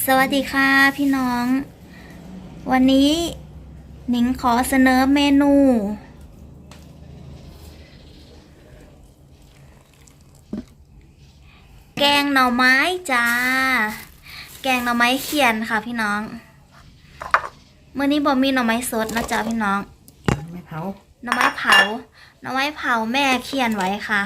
สวัสดีค่ะพี่น้อง วันนี้หนิงขอเสนอเมนู แกงหน่อไม้จ้า แกงหน่อไม้เขียนค่ะพี่น้องเมื่อนี้บอมีหน่อไม้สดนะจ๊ะพี่น้องไม่เผาหน่อไม้เผาหน่อไม้เผาแม่เขียนไว้ค่ะ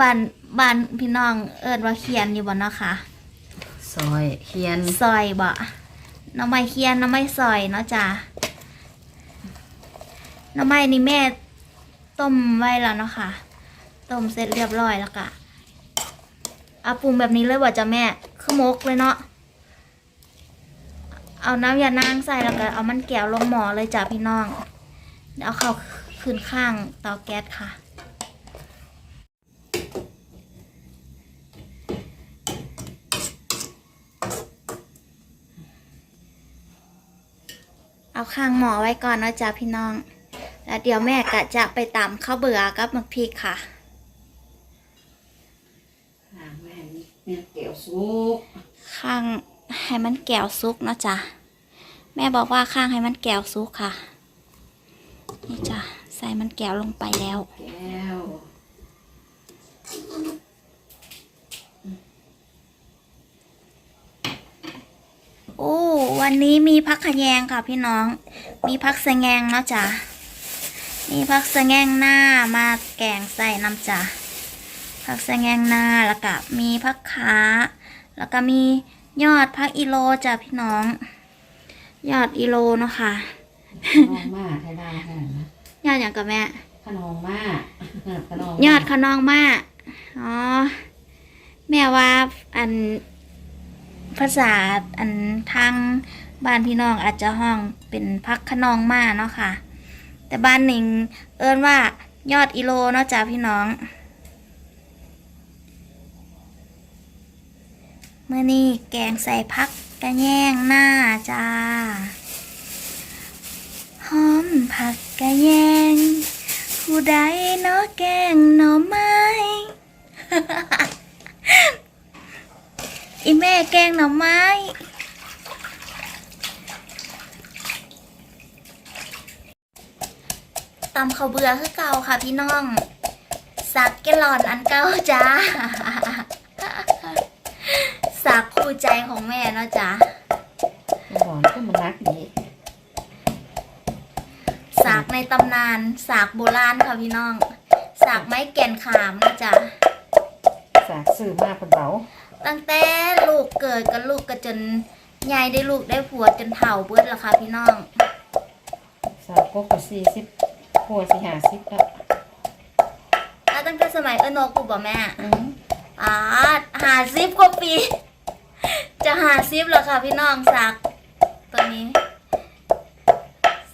บ้านบ้านพี่น้องเอิดว่าเขียนอยู่บ่เนาะค่ะ ซอยเคียนซอยบ่น่อไม้เคียนน่อไม้ซอยเนาะจ้ะน่อไม้นี่แม่ต้มไว้แล้วเนาะค่ะ ต้มเสร็จเรียบร้อยแล้วก็เอาปรุงแบบนี้เลยบ่จ้ะแม่คือมกเลยเนาะเอาน้ำยานางใส่แล้วก็เอามันแก้วลงหม้อเลยจ้ะพี่น้องเดี๋ยวเอาเข้าขึ้นข้างเตาแก๊สค่ะ เอาข้างหมอไว้ก่อนนะจ๊ะพี่น้อง แล้วเดี๋ยวแม่กะจะไปตำข้าวเบื่อกับมักพริกค่ะแม่เนี่ยเกี่ยวซุกข้างให้มันแก้วซุกเนาะจ๊ะแม่บอกว่าข้างให้มันแก้วซุกค่ะ นี่จ้ะใส่มันแก้วลงไปแล้วแก้ว โอ้ วันนี้มีพักขะแยงค่ะพี่น้อง มีพักสะแงงเนาะจ้ะ มีพักสะแงงหน้ามาแกงใส่น้ำจ้ะ พักสะแงงหน้าแล้วก็มีพักขาแล้วก็มียอดพักอีโลจ้ะพี่น้อง ยอดอีโลเนาะค่ะขนมมาไทยได้ขนาดนะยอดอย่างกับแม่ขนมมาขนมยอดขนองมาอ๋อ แม่ว่าอัน ภาษาอันทางบ้านพี่น้องอาจจะห้องเป็นพักขนองมาเนาะค่ะ แต่บ้านหนิงเอิ้นว่ายอดอีโลเนาะจ้าพี่น้องเมื่อนี้แกงใส่พักกระแยงหน้าจ้าหอมผักกระแยง ผู้ใดเนาะแกงหน่อไม้ อีแม่แกงหน่อไม้ ตำข้าวเบื่อคือเก่าค่ะพี่น้อง สักแกลลอนอันเก่าจ้า สักคู่ใจของแม่เนาะจ้าบอกก็มันรักดีสากในตำนานสากโบราณค่ะพี่น้องสากไม้แก่นขามนะจ๊ะ สากซื้อมาเป็นเบาตั้งแต่ลูกเกิดกับลูกก็จนยายได้ลูกได้ผัวจนเฒ่าเบิดแล้วค่ะพี่น้องสากก็คือสี่สิบหัวสี่ห้าสิบแล้วแล้วตั้งแต่สมัยเอนกกูบอกแม่อืมอ่าหาซิบกว่าปี จะหาซิบแล้วค่ะพี่น้องสากตัวนี้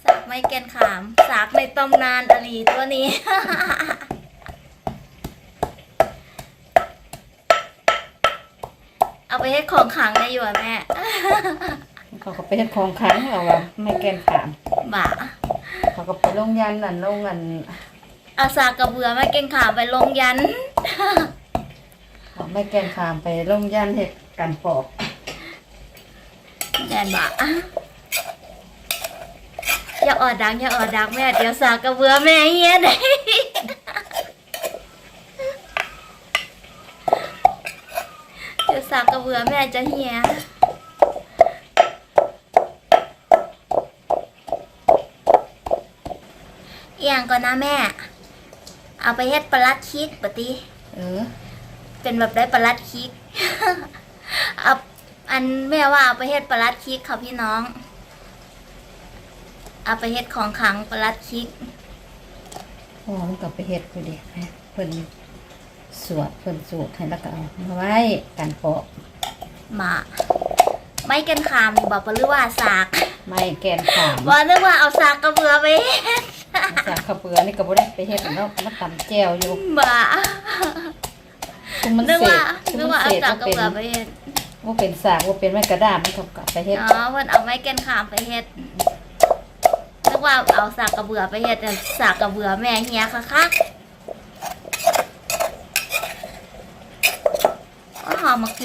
สากไม้แก่นขามสากในตำนานอลีตัวนี้ เอาไปให้ของขลังได้อยู่อะแม่ เขาก็ไปเฮ็ดของขังเอาว่าไม่แกนขาม บ่าเขาก็ไปลงยันนั่นลงอันเอาสากกระเบือมาเก่งขามไปลงยันเอาไม่แกนขามไปลงยันเฮ็ดกันปอกแดนบ่าอย่าออดดังอย่าออดดังแม่ เดี๋ยวสากกระเบือแม่เฮียได้ เดี๋ยว สากกระเบือแม่จะเฮียอหย่างก่อนนะแม่ เอาไปเฮ็ดปลาลัดคิกปะติเออ เป็นแบบได้ปลาลัดคิกเอาอันแม่ว่าเอาไปเฮ็ดปลาลัดคิกค่ะพี่น้อง เอาไปเฮ็ดของขลังปลาลัดคิกพ่อมันก็ไปเฮ็ดคือเดีให้เพิ่น สวดเพิ่นสูตรให้แล้วก็เอามาไว้กันปอกมาไม่กันขามนี่บอกปะหรือว่าสากไม่แกนขามว่านึกว่าเอาสากกระเบือไปเฮ็ดสากข้าวเปลือนี่ก็บ่ได้ไปเฮ็ดแล้วมาตำแจ่วอยู่บ่าคุมมันนึกเศว่าษคุมนึกมัว่านเอาเศษสากว่ากระเป็นเบือไปเฮ็ดว่าเป็นสากว่าเป็นไม้กระดาษมันเขาก็ไปเฮ็ดอ๋อเพิ่นเอาไม้กันขามไปเฮ็ดนึกว่าเอาสากกระเบือไปเฮ็ดแต่สากกระเบือแม่เฮียค่ะค่ะ หอมมะพ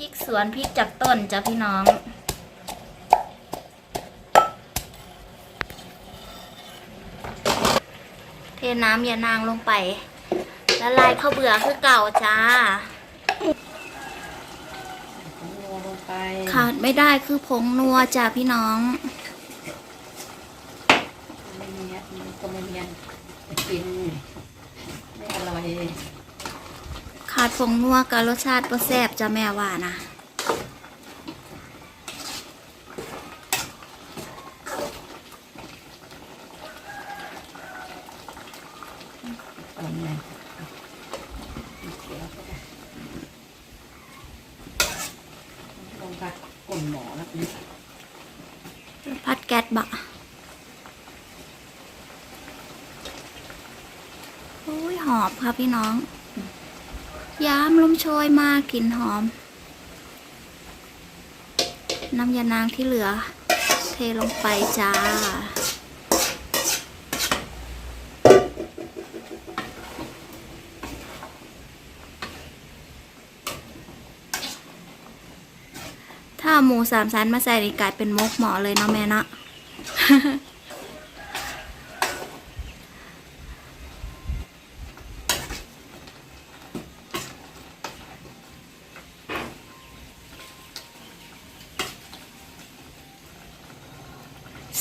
ริกสวนพริกจากต้นจ้ะพี่น้อง เทน้ำยานางลงไปละลายข้าวเบื่อคือเก่าจ้านัวลงไปขาดไม่ได้คือผงนัวจ้ะพี่น้องไม่เนียนมันก็ไม่เนียนกินไม่อร่อย ขาดผงนัวกับรสชาติบ่แซ่บจะแม่ว่านะผัดกลนหมอแล้วนี่พัดแก๊สบะโอ้ยหอมค่ะพี่น้อง ยามลมโชยมากกลิ่นหอม น้ำยานางที่เหลือ เทลงไปจ้า ถ้าหมูสามชั้นมาใส่นี่กลายเป็นมกหมอเลยเนาะแม่เนาะ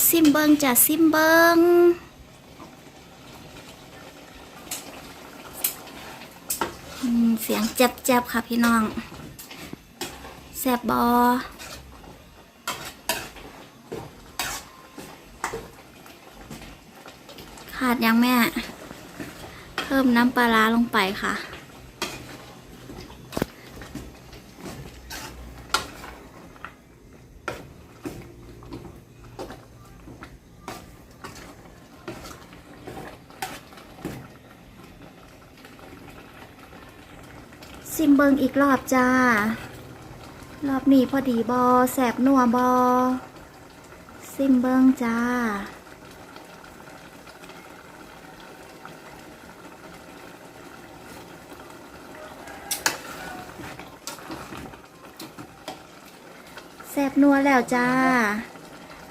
ซิมเบิงจ้ะซิมเบิงเสียงเจ็บๆค่ะพี่น้องแซบบอขาดยังแม่ เพิ่มน้ำปลาร้าลงไปค่ะ ซิมเบิงอีกรอบจ้า รอบนี้พอดีบอแสบนัวบอซิมเบิงจ้าแสบนัวแล้วจ้า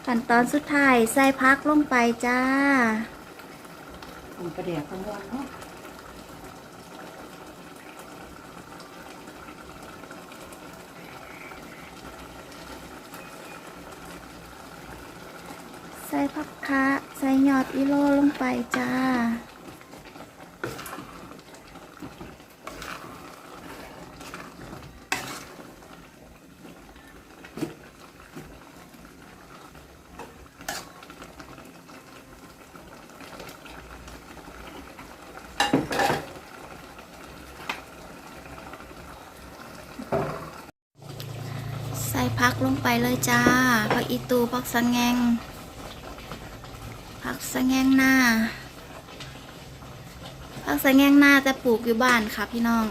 ขั้นตอนสุดท้ายใส่พักลงไปจ้า ผมประเดี๋ยวข้างบนเนาะใส่ผักคะใส่หยอดอีโลลงไปจ้า พักลงไปเลยจ้าผักอีตูผักสังแงงผักสะแงงหน้าผักสะแงงหน้าจะปลูกอยู่บ้านค่ะพี่น้อง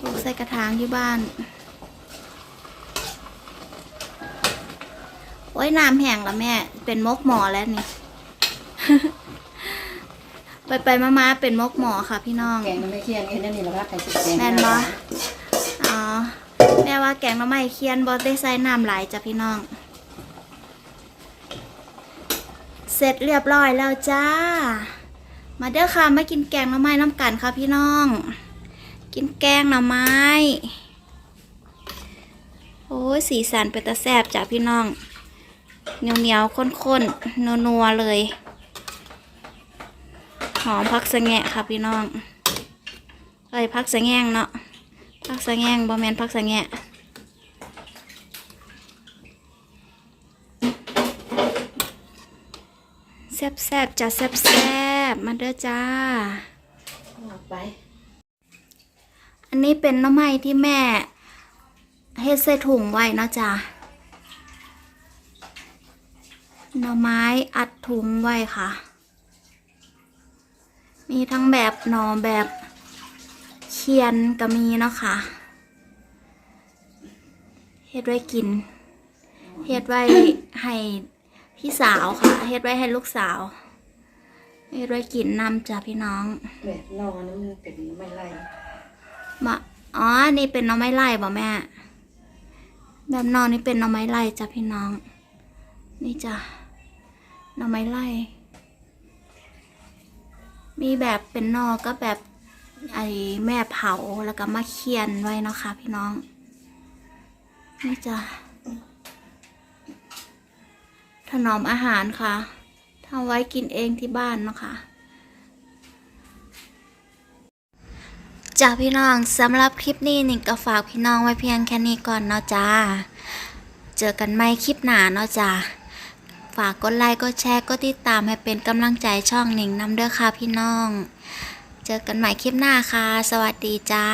ปลูกใส่กระถางอยู่บ้าน โอ้ยน้ำแห้งแล้วแม่ เป็นมกหมอแล้วนี่ ไปไปมามาๆเป็นมกหมอค่ะพี่น้อง แกงมันไม่เคี่ยนนี่นั่นนี่แหละครับใครจะแกงแม่นบ่อ๋อแม่ ว่าแกงหน้ำไม้เคียนบอได้ใส่น้ำหลายจ้ะพี่น้อง เสร็จเรียบร้อยแล้วจ้า มาเด้อค่ะมากินแกงหน้ำไม้น้ำกันค่ะพี่น้อง กินแกงหน่อไม้ โอ้ยสีสันเป็นตาแซบจ้ะพี่น้องเหนียวเหนียวๆข้นๆนัวๆเลย หอมพักสะแงะค่ะพี่น้องเอ้ยพักสะแงงเนาะพักสะแงงบอแมนพักสะแงะ แซ บแซบๆจะแซบแซบๆมาเด้อจ้าเอาไป อันนี้เป็นน้ำไม้ที่แม่เฮ็ดใส่ถุงไว้เนาะจ้ะหน่อไม้อัดถุงไว้ค่ะ มีทั้งแบบหน่อแบบเคียนก็มีเนาะค่ะ เฮ็ดไว้กิน เฮ็ดไว้ให้ พี่สาวค่ะเฮ็ดไว้ให้ลูกสาวเฮ็ดไว้กินนำจ้ะพี่น้องแบบนอนนั้นมันเป็นไม่ไรมาอ๋อ นี่เป็นหน้องไม้ไล่บ่แม่ แบบนอนนี่เป็นหน่อไม้ไล่จ้ะพี่น้อง นี่จ้ะหน่อไม้ไล่ มีแบบเป็นนอกก็แบบไอแม่เผาแล้วก็มาเคียนไว้เนาะค่ะพี่น้อง นี่จ้ะถ นอมอาหารค่ะทำไว้กินเองที่บ้านนะคะจ้าพี่น้องสำหรับคลิปนี้หนิงก็ฝากพี่น้องไว้เพียงแค่นี้ก่อนเนาะจ้า เจอกันใหม่คลิปหน้าเนาะจ้า ฝากกดไลค์กดแชร์กดติดตามให้เป็นกำลังใจช่องหนิงนำเด้อค่ะพี่น้อง เจอกันใหม่คลิปหน้าค่ะ สวัสดีจ้า